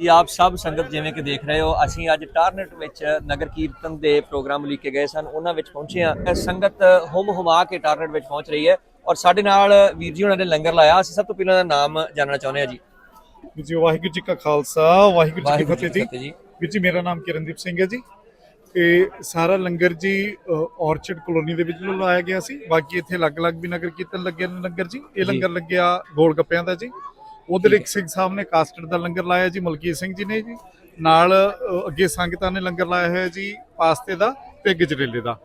ਜੀ ਆਪ ਸਭ ਸੰਗਤ ਜਿਵੇਂ ਕਿ ਦੇਖ ਰਹੇ ਹੋ ਅਸੀਂ ਅੱਜ ਟਾਰਨਟ ਵਿੱਚ ਨਗਰ ਕੀਰਤਨ ਦੇ ਪ੍ਰੋਗਰਾਮ ਲਈ ਕੇ ਗਏ ਸਨ ਉਹਨਾਂ ਵਿੱਚ ਪਹੁੰਚੇ ਹਾਂ। ਸੰਗਤ ਹੁਮ ਹੁਮਾ ਕੇ ਟਾਰਨਟ ਵਿੱਚ ਪਹੁੰਚ ਰਹੀ ਹੈ ਔਰ ਸਾਡੇ ਨਾਲ ਵੀਰ ਜੀ ਉਹਨਾਂ ਨੇ ਲੰਗਰ ਲਾਇਆ। ਅਸੀਂ ਸਭ ਤੋਂ ਪਹਿਲਾਂ ਦਾ ਨਾਮ ਜਾਣਨਾ ਚਾਹੁੰਦੇ ਹਾਂ ਜੀ। ਜੀ ਵਾਹਿਗੁਰੂ ਜੀ ਕਾ ਖਾਲਸਾ ਵਾਹਿਗੁਰੂ ਜੀ ਕੀ ਫਤਿਹ ਜੀ। ਵੀਰ ਜੀ ਮੇਰਾ ਨਾਮ ਕਿਰਨਦੀਪ ਸਿੰਘ ਹੈ ਜੀ। ਇਹ ਸਾਰਾ ਲੰਗਰ ਜੀ ਔਰਚਿਡ ਕਲੋਨੀ ਦੇ ਵਿੱਚ ਲਾਇਆ ਗਿਆ ਸੀ। ਬਾਕੀ ਇੱਥੇ ਅਲੱਗ-ਅਲੱਗ ਵੀ ਨਗਰ ਕੀਰਤਨ ਲੱਗੇ ਨੇ ਲੰਗਰ ਜੀ। ਇਹ। ਲੰਗਰ ਲੱਗਿਆ ਗੋਲ ਗੱਪਿਆਂ ਦਾ ਜੀ। ਉਧਰ ਇੱਕ ਸਿੰਘ ਸਾਹਿਬ ਨੇ ਕਾਸਟਰ ਦਾ ਲੰਗਰ ਲਾਇਆ ਜੀ ਮਲਕੀਤ ਸਿੰਘ ਜੀ ਨੇ ਜੀ। ਨਾਲ ਅੱਗੇ ਸੰਗਤਾਂ ਨੇ ਲੰਗਰ ਲਾਇਆ ਹੋਇਆ ਜੀ ਪਾਸਤੇ ਦਾ ਤੇ ਗਜਰੇਲੇ ਦਾ।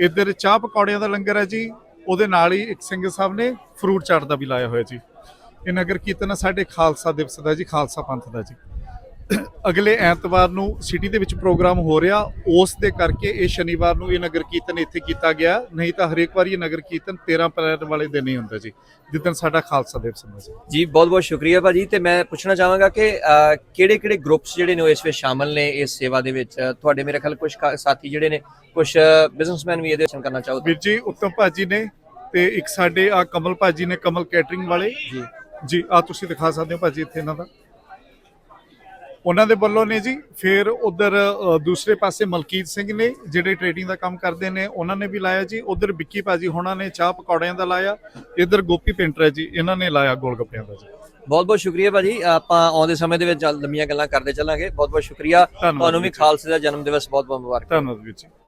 ਇੱਧਰ ਚਾਹ ਪਕੌੜਿਆਂ ਦਾ ਲੰਗਰ ਹੈ ਜੀ ਉਹਦੇ ਨਾਲ ਹੀ ਇੱਕ ਸਿੰਘ ਸਾਹਿਬ ਨੇ ਫਰੂਟ ਚਾਟ ਦਾ ਵੀ ਲਾਇਆ ਹੋਇਆ ਜੀ। ਇਹ ਨਗਰ ਕੀਰਤਨ ਸਾਡੇ ਖਾਲਸਾ ਦਿਵਸ ਦਾ ਜੀ ਖਾਲਸਾ ਪੰਥ ਦਾ ਜੀ। ਅਗਲੇ ਐਤਵਾਰ ਨੂੰ ਸਿਟੀ ਦੇ ਵਿੱਚ ਪ੍ਰੋਗਰਾਮ ਹੋ ਰਿਹਾ। ਉਸ ਦੇ ਕਰਕੇ ਇਹ ਸ਼ਨੀਵਾਰ ਨੂੰ ਇਹ ਨਗਰ ਕੀਰਤਨ ਇੱਥੇ ਕੀਤਾ ਗਿਆ। ਨਹੀਂ ਤਾਂ ਹਰੇਕ ਵਾਰ ਇਹ ਨਗਰ ਕੀਰਤਨ 13 ਅਪ੍ਰੈਲ ਵਾਲੇ ਦਿਨ ਹੀ ਹੁੰਦਾ ਜੀ। ਜਿੱਦਣ ਸਾਡਾ ਖਾਲਸਾ ਦਿਵਸ ਹੁੰਦਾ ਜੀ। ਜੀ ਬਹੁਤ ਬਹੁਤ ਸ਼ੁਕਰੀਆ ਭਾਜੀ। ਤੇ ਮੈਂ ਪੁੱਛਣਾ ਚਾਹਾਂਗਾ ਕਿ ਕਿਹੜੇ ਕਿਹੜੇ ਗਰੁੱਪਸ ਜਿਹੜੇ ਨੇ ਉਹ ਇਸ ਵਿੱਚ ਸ਼ਾਮਲ ਨੇ ਇਸ ਸੇਵਾ ਦੇ ਵਿੱਚ? ਤੁਹਾਡੇ ਮੇਰੇ ਖਿਆਲ ਕੁਝ ਸਾਥੀ ਜਿਹੜੇ ਨੇ ਕੁਝ ਬਿਜ਼ਨਸਮੈਨ ਵੀ ਇਹਦੇ ਵਿੱਚ ਕਰਨਾ ਚਾਹੋ ਵੀਰ ਜੀ ਉੱਤਮ ਭਾਜੀ ਨੇ ਤੇ ਇੱਕ ਸਾਡੇ ਆ ਕਮਲ ਭਾਜੀ ਨੇ ਕਮਲ ਕੈਟਰਿੰਗ ਵਾਲੇ। ਜੀ। ਜੀ ਆ ਤੁਸੀਂ ਦਿਖਾ ਸਕਦੇ ਹੋ ਭਾਜੀ ਇੱਥੇ ਇਹਨਾਂ ਦਾ। ਉਹਨਾਂ ਦੇ ਵੱਲੋਂ ਨੇ ਜੀ ਫਿਰ ਉਧਰ ਦੂਸਰੇ ਪਾਸੇ ਮਲਕੀਤ ਸਿੰਘ ਨੇ ਜਿਹੜੇ ਟ੍ਰੇਡਿੰਗ ਦਾ ਕੰਮ ਕਰਦੇ ਨੇ ਉਹਨਾਂ ਨੇ ਵੀ ਲਾਇਆ ਜੀ। ਉਧਰ ਵਿੱਕੀ ਭਾਜੀ ਹੋਣਾ ਨੇ ਚਾਹ ਪਕੌੜਿਆਂ ਦਾ ਲਾਇਆ ਇਧਰ ਗੋਪੀ ਪੇਂਟਰ ਹੈ ਜੀ ਇਹਨਾਂ ਨੇ ਲਾਇਆ ਗੋਲ ਗੱਪਿਆਂ ਦਾ ਜੀ। ਬਹੁਤ ਬਹੁਤ ਸ਼ੁਕਰੀਆ ਭਾਜੀ। ਆਪਾਂ ਆਉਂਦੇ ਸਮੇਂ ਦੇ ਵਿੱਚ ਲੰਮੀਆਂ ਗੱਲਾਂ ਕਰਦੇ ਚੱਲਾਂਗੇ। ਬਹੁਤ ਬਹੁਤ ਸ਼ੁਕਰੀਆ ਤੁਹਾਨੂੰ ਵੀ। ਖਾਲਸੇ ਦਾ ਜਨਮ ਦਿਵਸ ਬਹੁਤ ਬਹੁਤ ਮੁਬਾਰਕ। ਧੰਨਵਾਦ ਵੀਰ ਜੀ।